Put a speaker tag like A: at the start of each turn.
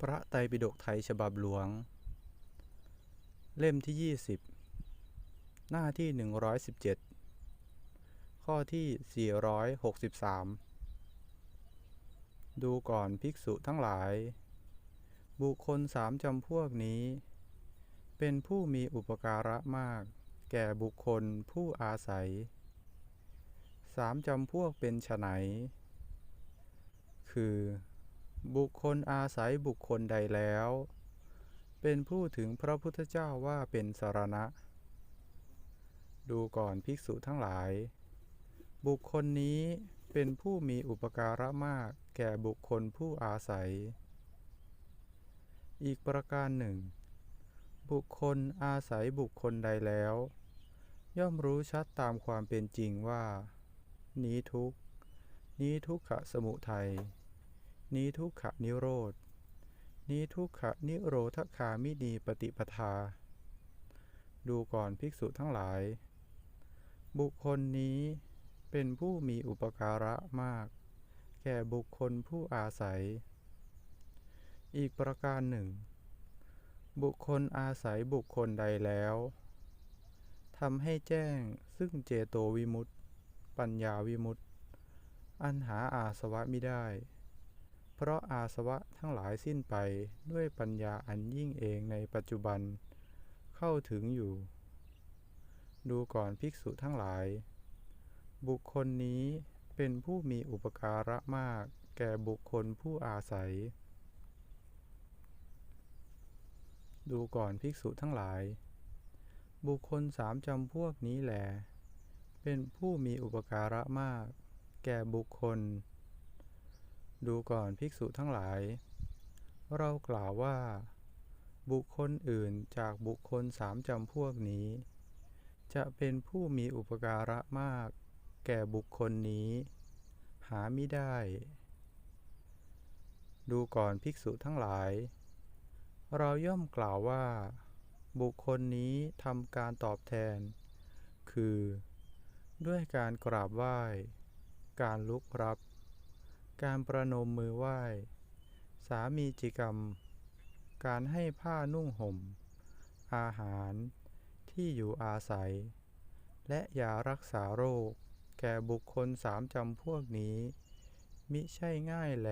A: พระไตรปิฎกไทยฉบับหลวง เล่มที่ 20 หน้าที่ 117 ข้อที่ 463 ดูก่อนภิกษุทั้งหลาย บุคคลสามจำพวกนี้ เป็นผู้มีอุปการะมาก แก่บุคคลผู้อาศัยสามจำพวกเป็นไฉนคือ บุคคลอาศัยบุคคลใดแล้ว เป็นผู้ถึงพระพุทธเจ้าว่าเป็นสารณะ ดูก่อนภิกษุทั้งหลาย บุคคลนี้เป็นผู้มีอุปการะมากแก่บุคคลผู้อาศัย อีกประการหนึ่ง บุคคลอาศัยบุคคลใดแล้ว ย่อมรู้ชัดตามความเป็นจริงว่า นี้ทุกนี้ทุกขสมุทัย นี้ทุกขนิโรธ นี้ทุกขนิโรธคามินีปฏิปทา ดูก่อนภิกษุทั้งหลาย บุคคลนี้เป็นผู้มีอุปการะมาก แก่บุคคลผู้อาศัย อีกประการหนึ่ง บุคคลอาศัยบุคคลใดแล้วทำให้แจ้งซึ่งเจโตวิมุตติ ปัญญาวิมุตติ อันหาอาสวะไม่ได้ เพราะอาสวะทั้งหลายสิ้นไปด้วยปัญญาอันยิ่งเองในปัจจุบัน เข้าถึงอยู่ ดูก่อนภิกษุทั้งหลาย บุคคลนี้เป็นผู้มีอุปการะมากแก่บุคคลผู้อาศัย ดูก่อนภิกษุทั้งหลาย บุคคลสามจำพวกนี้แหลเป็นผู้มีอุปการะมาก แก่บุคคล ดูก่อนภิกษุทั้งหลาย เรากล่าวว่า บุคคลอื่นจากบุคคลสามจำพวกนี้ จะเป็นผู้มีอุปการะมาก แก่บุคคลนี้ หาไม่ได้ ดูก่อนภิกษุทั้งหลาย เราย่อมกล่าวว่า บุคคลนี้ทำการตอบแทน คือ ด้วยการกราบไหว้ การลุกรับ การประนมมือไหว้ สามีจิกรรม การให้ผ้านุ่งห่ม อาหารที่อยู่อาศัย และยารักษาโรค แก่บุคคลสามจำพวกนี้ มิใช่ง่ายแล